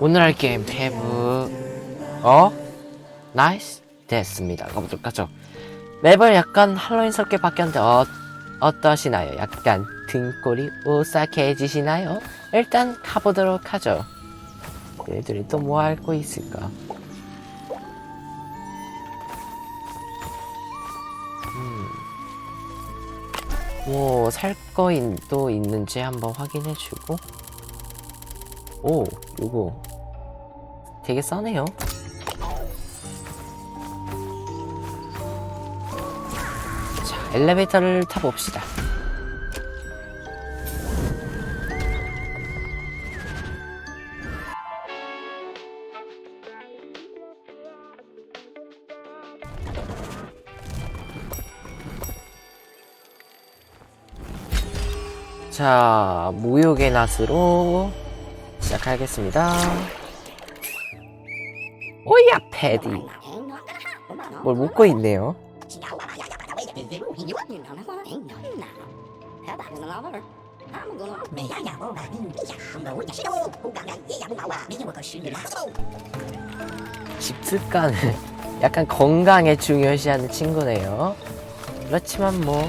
오늘 할 게임 태브 어? 나이스 됐습니다 가보도록 하죠 맵을 약간 할로윈스럽게 바뀌었는데 어, 어떠시나요? 약간 등골이 오싹해지시나요? 일단 가보도록 하죠 얘들이 또 뭐 할 거 있을까 음. 뭐살 거 또 있는지 한번 확인해주고 오, 요거 되게 싸네요. 자, 엘리베이터를 타봅시다. 자, 무욕의 낫으로 시작하겠습니다. 오야 패디. 뭘 묶고 있네요. 식습관을 약간 건강에 중요시하는 친구네요. 그렇지만 뭐,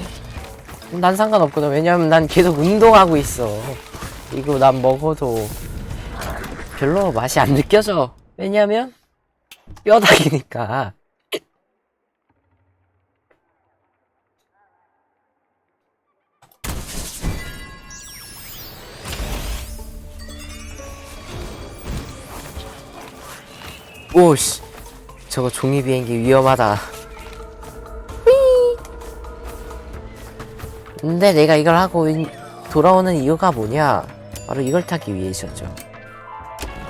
난 상관없거든. 왜냐면 난 계속 운동하고 있어. 이거 난 먹어도 별로 맛이 안 느껴져. 왜냐면 뼈다귀니까. 오씨, 저거 종이 비행기 위험하다. 휘. 근데 내가 이걸 하고 인- 돌아오는 이유가 뭐냐? 바로 이걸 타기 위해서죠.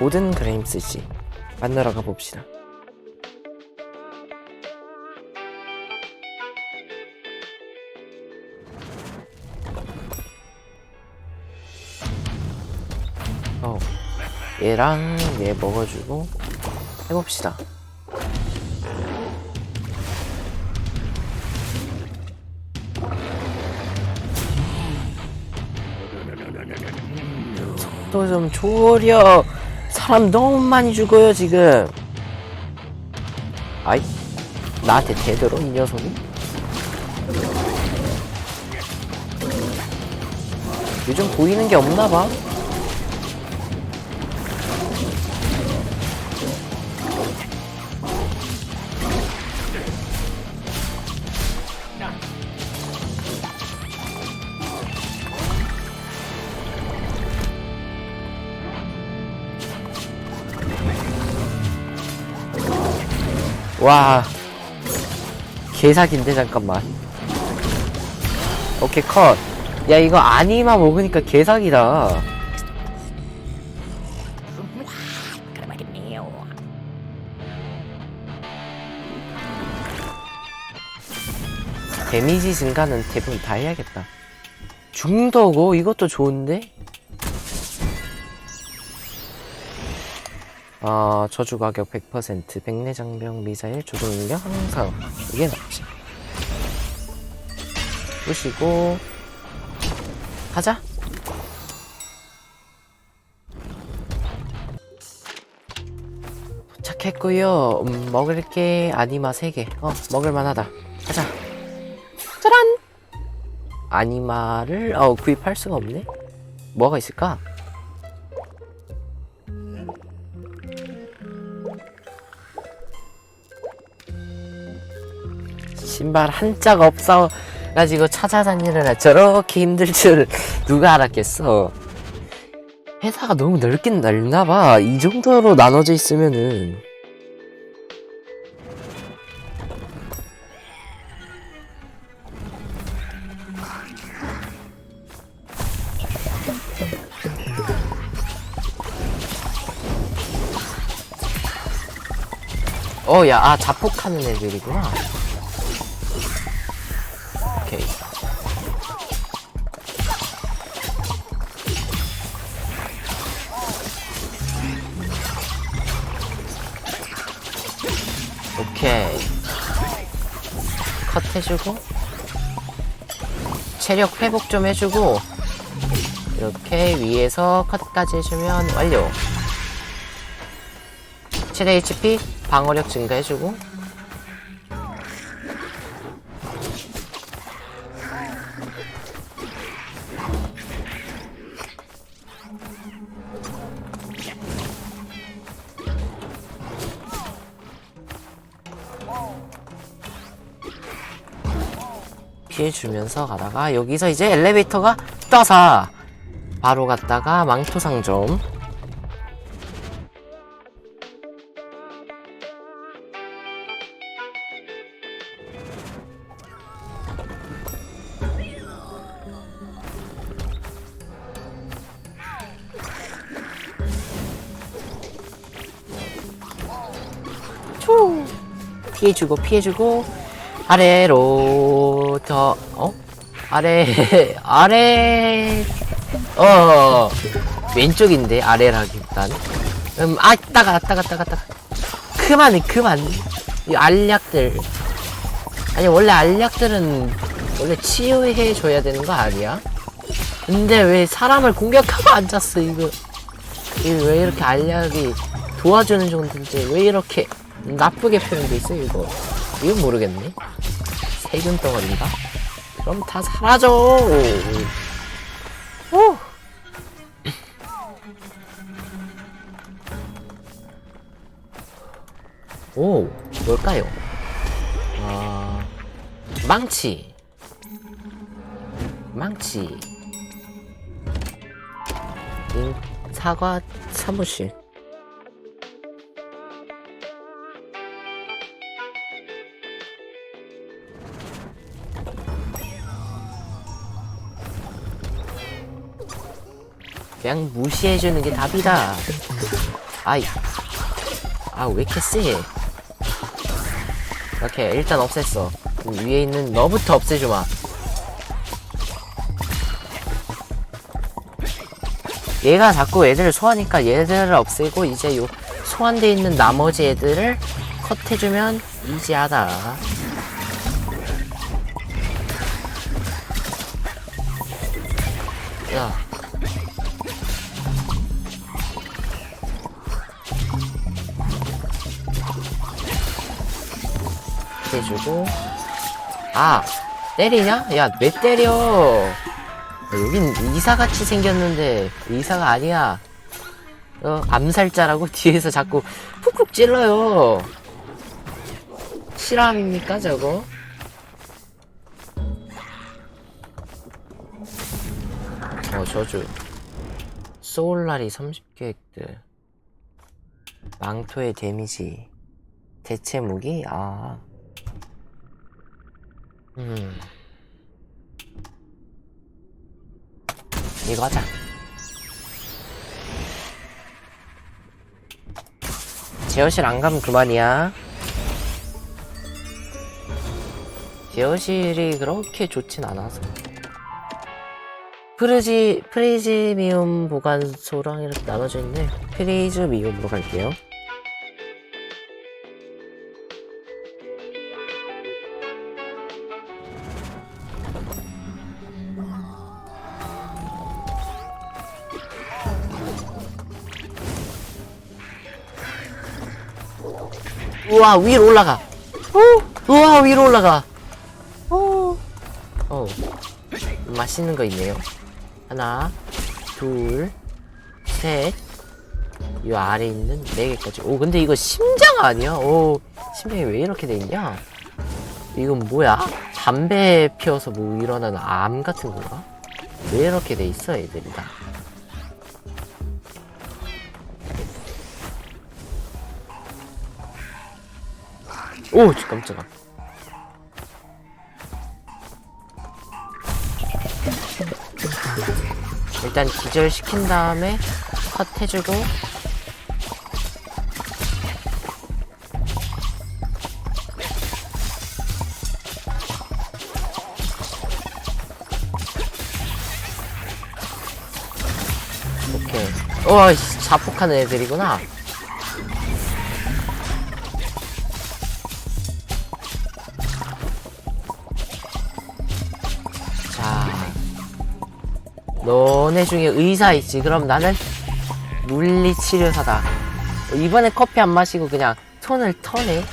모든 그레임스지 만나러 가봅시다. 어, 얘랑 얘 먹어주고 해봅시다. 속도 좀 졸여. 사람 너무 많이 죽어요 지금. 아이, 나한테 대들어 이 녀석이. 요즘 보이는 게 없나 봐. 와. 개사기인데 잠깐만. 오케이 컷 야 이거 아니마 먹으니까 개사기다. 데미지 증가는 대부분 다 해야겠다. 중도고 이것도 좋은데? 아, 저주 가격 100%, 백내 장병 미사일 조종 능력 항상 이게 낫지. 푸시고 가자. 도착했고요. 음, 먹을 게 아니마 3개. 어, 먹을 만하다. 가자. 짜란! 아니마를 어, 구입할 수가 없네. 뭐가 있을까? 신발 한 짝 없어 가지고 찾아다니느라 저렇게 힘들 줄 누가 알았겠어. 회사가 너무 넓긴 넓나 봐. 이 정도로 나눠져 있으면은 어, 야, 아, 자폭하는 애들이구나. 해주고. 체력 회복 좀 해주고. 이렇게 위에서 컷까지 해주면 완료. 최대 HP 방어력 증가해주고 피해주면서 가다가 여기서 이제 엘리베이터가 떠서 바로 갔다가 망토 상점 초! 피해주고 피해주고 아래로 더 어? 아래 아래 어 왼쪽인데 아래라기보다는 음아 따가 따가 따가 따가. 그만해 그만. 이 알약들. 아니 원래 알약들은 원래 치유해 줘야 되는 거 아니야? 근데 왜 사람을 공격하고 앉았어 이거? 이거 왜 이렇게 알약이 도와주는 정도인데 왜 이렇게 나쁘게 표현돼 있어 이거? 이건 모르겠네 세균 덩어리인가? 그럼 다 사라져 오. 오 뭘까요? 아 망치 망치 인 사과 사무실 그냥 무시해주는 게 답이다. 아이, 아, 왜 이렇게 세? 이렇게, 일단 없앴어. 위에 있는 너부터 없애주마. 얘가 자꾸 애들을 소환하니까 얘들을 없애고, 이제 요, 소환돼 있는 나머지 애들을 컷해주면 이지하다. 해주고 아 때리냐? 야 왜 때려 야, 여긴 이사같이 생겼는데 이사가 아니야 어 암살자라고 뒤에서 자꾸 푹푹 찔러요 실함입니까 저거? 어 저주 소울라리 30개 획득 망토의 데미지 대체 무기? 아. 음. 이거 하자. 제어실 안 가면 그만이야. 제어실이 그렇게 좋진 않아서. 프리지, 프리즈미움 보관소랑 이렇게 나눠져 있네. 프리즈미움으로 갈게요. 우와 위로 올라가. 오 우와 위로 올라가. 오 어. 맛있는 거 있네요. 하나 둘셋. 이 아래 있는 네 개까지. 오 근데 이거 심장 아니야? 오 심장이 왜 이렇게 돼 있냐? 이건 뭐야? 담배 피워서 뭐 일어나는 암 같은 건가? 왜 이렇게 돼 있어 애들이 다 오, 깜짝아. 일단 기절시킨 다음에 컷 해주고 오케이. 와, 씨, 자폭하는 애들이구나. 너네 중에 의사 있지? 그럼 나는 물리치료사다. 어, 이번에 커피 안 마시고 그냥 손을 터네. 어,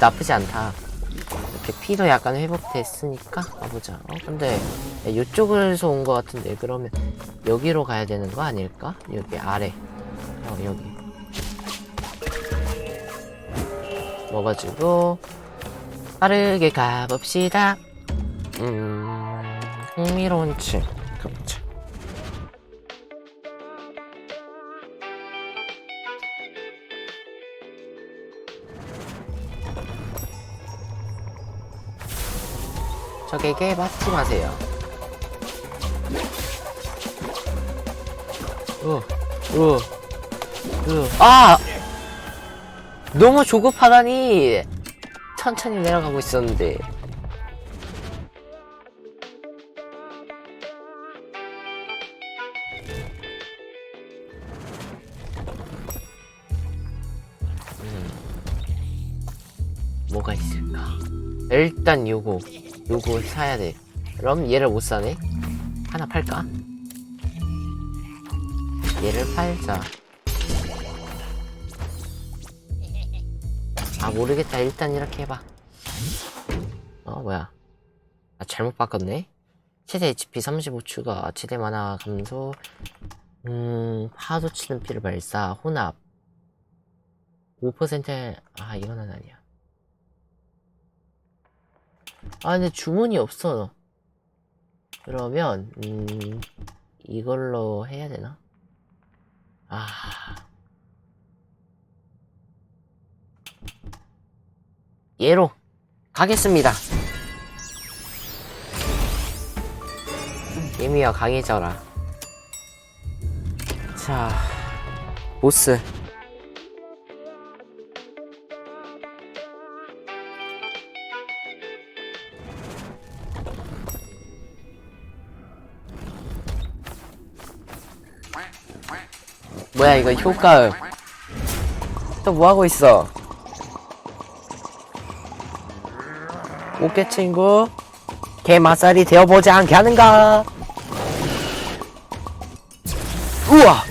나쁘지 않다. 이렇게 피도 약간 회복됐으니까 가보자. 어, 근데 이쪽에서 온 것 같은데 그러면 여기로 가야 되는 거 아닐까? 여기 아래. 어, 여기. 먹어주고 빠르게 가봅시다. 음, 흥미로운 층. 적에게 맞지 마세요. 어, 어, 어, 아! 너무 조급하다니! 천천히 내려가고 있었는데. 음, 뭐가 있을까? 일단 요거. 요거 사야 돼. 그럼 얘를 못 사네? 하나 팔까? 얘를 팔자. 아, 모르겠다. 일단 이렇게 해봐. 어, 뭐야. 아, 잘못 바꿨네? 최대 HP 35 추가, 최대 만화 감소, 음, 파도 치는 피를 발사, 혼합. 5% 아, 이거는 아니야. 아, 근데 주문이 없어. 그러면, 음, 이걸로 해야 되나? 아. 얘로 가겠습니다. 예미야 강해져라. 자, 보스. 뭐야 이거 효과음. 또 뭐하고 있어? 오케 친구. 개 맛살이 되어보지 않게 하는가? 우와!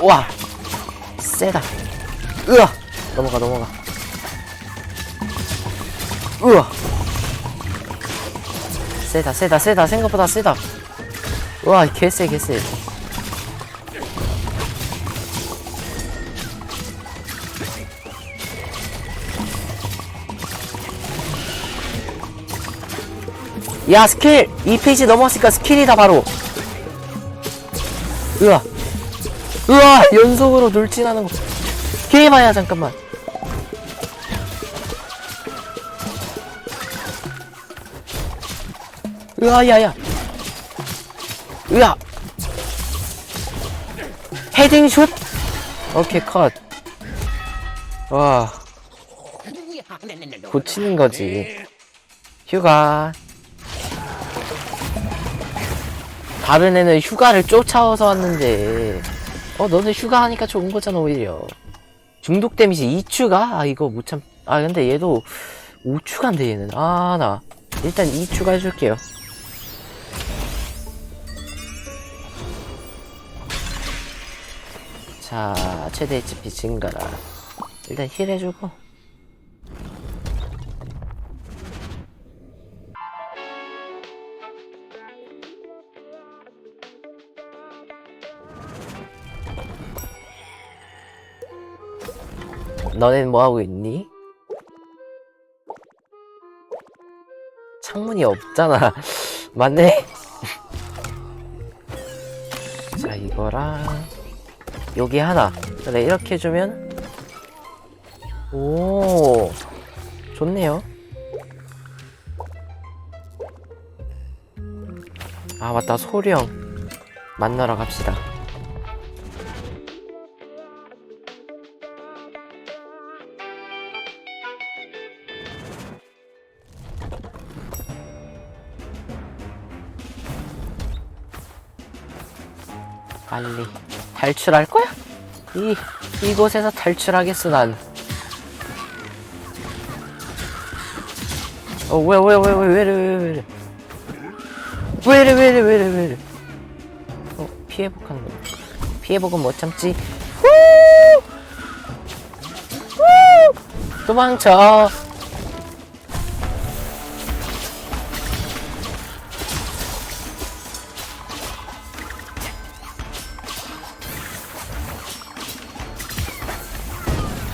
우와! 세다. 으아! 넘어가 넘어가. 우와! 세다 세다 세다. 생각보다 세다 와 개쎄 개쎄. 야 스킬! 2페이지 넘어왔으니까 스킬이다 바로. 으아. 으아 연속으로 돌진하는 거. 게임하야 잠깐만. 으아 야야 으아. 헤딩 슛? 오케이 컷 와. 고치는 거지. 휴가. 다른 애는 휴가를 쫓아와서 왔는데. 어 너네 휴가 하니까 좋은 거잖아 오히려. 중독 데미지 2추가? 아 이거 못 참. 아 근데 얘도 5추가인데 얘는. 아 나. 일단 2추가 해줄게요 자 최대 HP 증가라. 일단 힐 해주고. 너넨 뭐하고 있니? 창문이 없잖아. 맞네? 자 이거랑 여기 하나. 그래 이렇게 해주면 오 좋네요. 아 맞다. 소령 만나러 갑시다. 빨리 탈출할 거야? 이 이곳에서 탈출하겠어 난. 어 왜 왜 왜 왜 왜래 왜래 왜래 왜래 왜래 왜래 피해복 하는 거 피해복은 못 참지 후! 후! 도망쳐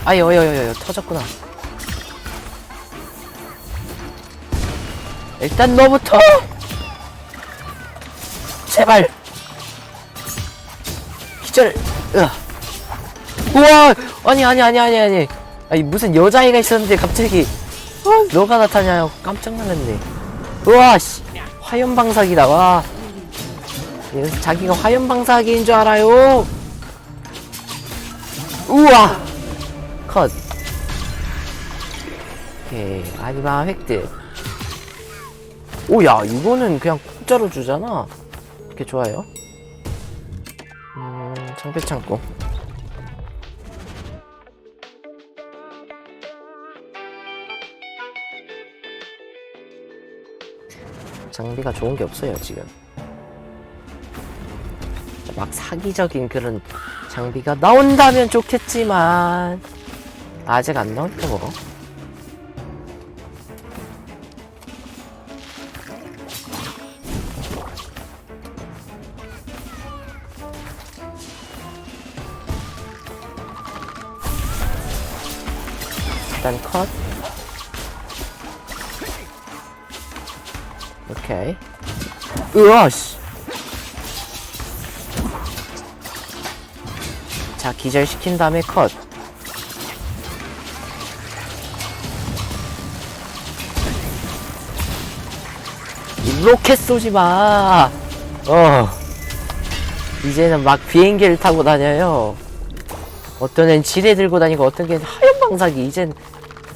아유 어여 어여 터졌구나. 일단 너부터. 제발. 기절. 우와! 아니 아니 아니 아니 아니. 아니 무슨 여자애가 있었는데 갑자기 어, 너가 나타나요 깜짝 놀랐네. 우와 씨. 화염방사기다. 와. 자기가 화염방사기인 줄 알아요. 우와 컷. 오케이 마지막 획득. 오야 이거는 그냥 공짜로 주잖아. 이렇게 좋아요? 음 창배 창고. 장비가 좋은 게 없어요 지금. 막 사기적인 그런 장비가 나온다면 좋겠지만 아직 안 나올 거고 일단 컷. 오케이. 으아 씨. 자 기절시킨 다음에 컷 로켓 쏘지 마. 어. 이제는 막 비행기를 타고 다녀요. 어떤 애는 지뢰 들고 다니고 어떤 애는 하얀 방사기. 이젠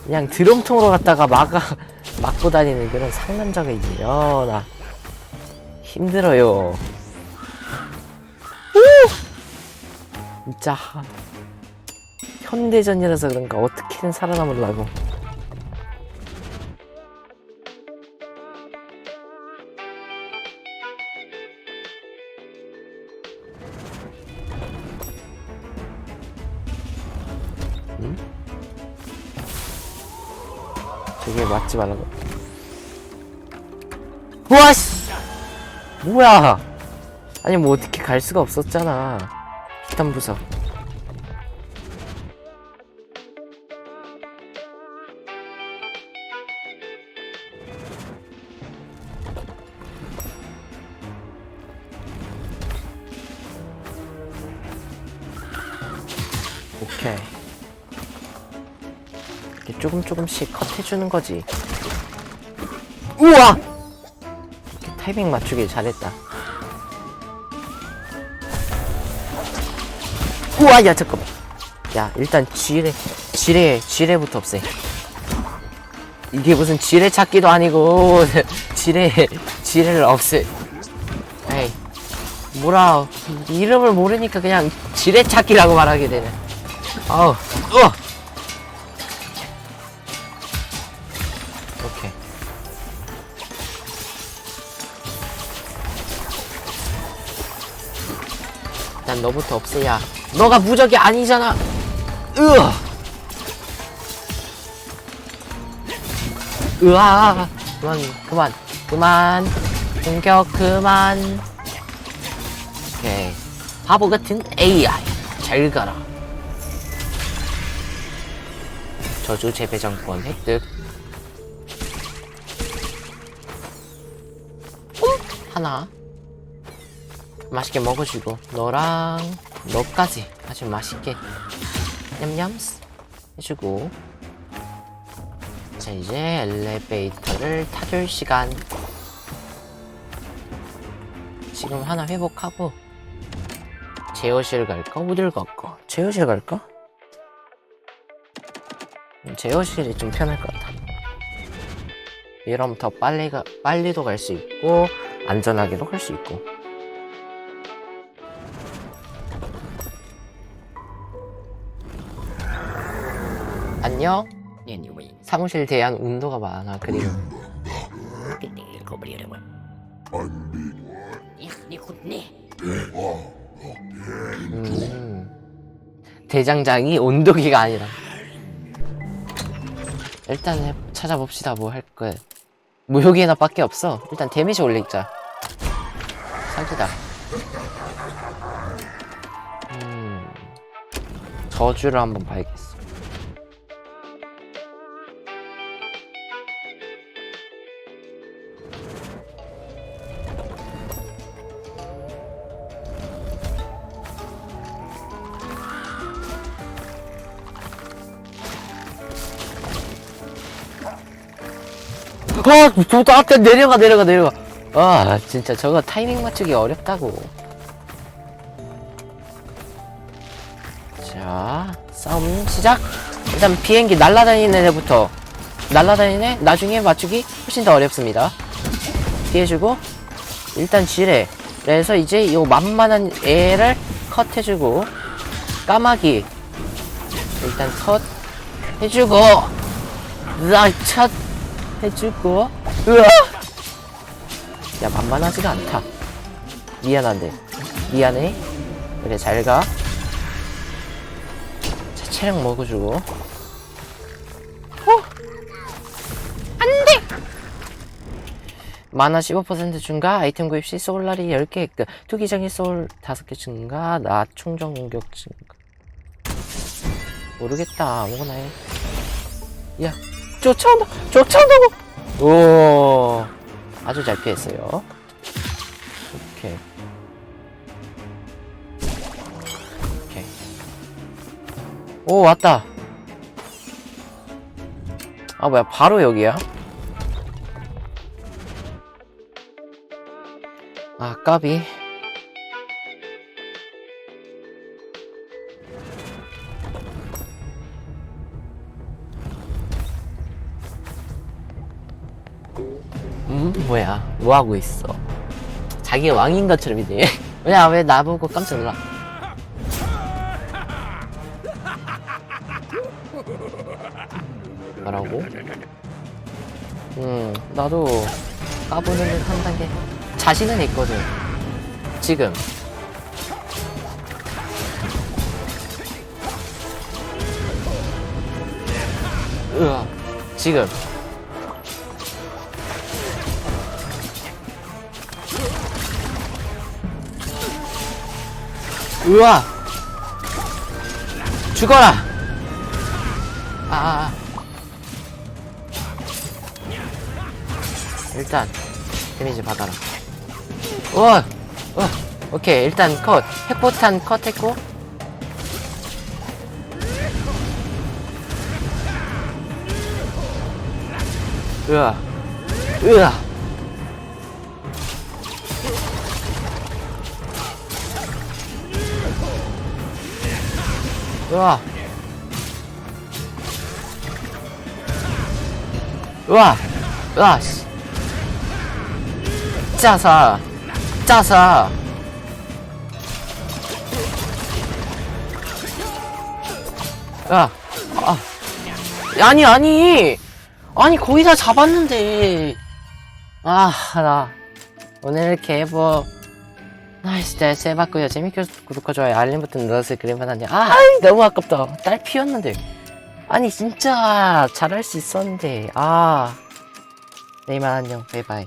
그냥 드럼통으로 갔다가 막아 막고 다니는 그런 상남자가 있네요. 나 힘들어요. 오! 진짜 하- 현대전이라서 그런가 어떻게든 살아남으려고. 맞지 말라고. 우와, 씨! 뭐야! 아니, 뭐 어떻게 갈 수가 없었잖아. 기탄 부서. 오케이. 조금 조금씩 컷해주는 거지. 우와! 이렇게 타이밍 맞추길 잘했다. 우와, 야, 잠깐만. 야, 일단 지뢰, 지뢰, 지뢰부터 없애. 이게 무슨 지뢰 찾기도 아니고, 지뢰, 지뢰를 없애. 에이, 뭐라, 이름을 모르니까 그냥 지뢰 찾기라고 말하게 되네. 아우, 일단 너부터 없애야. 너가 무적이 아니잖아. 으아. 으아. 그만, 그만, 그만. 공격 그만. 오케이. 바보 같은 AI. 잘 가라. 저주 재배정권 획득. 하나 맛있게 먹어주고 너랑 너까지 아주 맛있게 냠냠 해주고 자 이제 엘리베이터를 타줄 시간 지금 하나 회복하고 제어실 갈까? 어딜 갈까? 제어실 갈까? 음, 제어실이 좀 편할 것 같아 이러면 더 빨리 가, 빨리도 갈 수 있고 안전하게도 갈 수 있고 안녕? 사무실 대한 온도가 많아 그리고 음, 대장장이 온도기가 아니라. 일단 해, 찾아봅시다 뭐 할걸. 무효기나 밖에 없어. 일단 데미지 올리자. 사기다. 음, 저주를 한번 봐야겠어. 아, 저 앞에 내려가, 내려가, 내려가. 아, 진짜 저거 타이밍 맞추기 어렵다고. 자, 싸움 시작. 일단 비행기 날아다니는 애부터. 날아다니는 애, 나중에 맞추기 훨씬 더 어렵습니다. 피해주고, 일단 지뢰. 그래서 이제 이 만만한 애를 컷해주고, 까마귀. 일단 컷 해주고, 으악, 첫 해주고. 으아! 야 만만하지가 않다. 미안한데. 미안해. 그래 잘가. 자 체력 먹어주고. 어? 안돼! 만화 15% 증가 아이템 구입 시 소울라리 10개 획득 투기장의 소울 5개 증가 나 충전 공격 증가. 모르겠다 아무거나 해 야 쫓아온다! 쫓아온다고! 오, 아주 잘 피했어요. 오케이. 오케이. 오, 왔다. 아, 뭐야, 바로 여기야? 아, 까비. 뭐 하고 있어? 자기가 왕인 것처럼 이제. 야, 왜 나보고 깜짝 놀라? 뭐라고? 음, 나도 까부는 한 단계 자신은 있거든. 지금. 으아, 지금. 으아! 죽어라! 아, 아, 아. 일단, 데미지 받아라. 어! 어! 오케이, 일단 컷. 핵포탄 컷 했고. 으아. 으아. 으아. 으아. 으아, 씨. 짜사. 짜사. 야. 아. 아니, 아니. 아니, 거의 다 잡았는데. 아, 나. 오늘 개보. 나이스, 잘 세봤고요. 재밌게 구독과 좋아요, 알림 버튼 눌러서 그림 하나님. 아, 너무 아깝다. 딸 피었는데. 아니, 진짜 잘할 수 있었는데. 아. 네, 이만 안녕. 바이바이.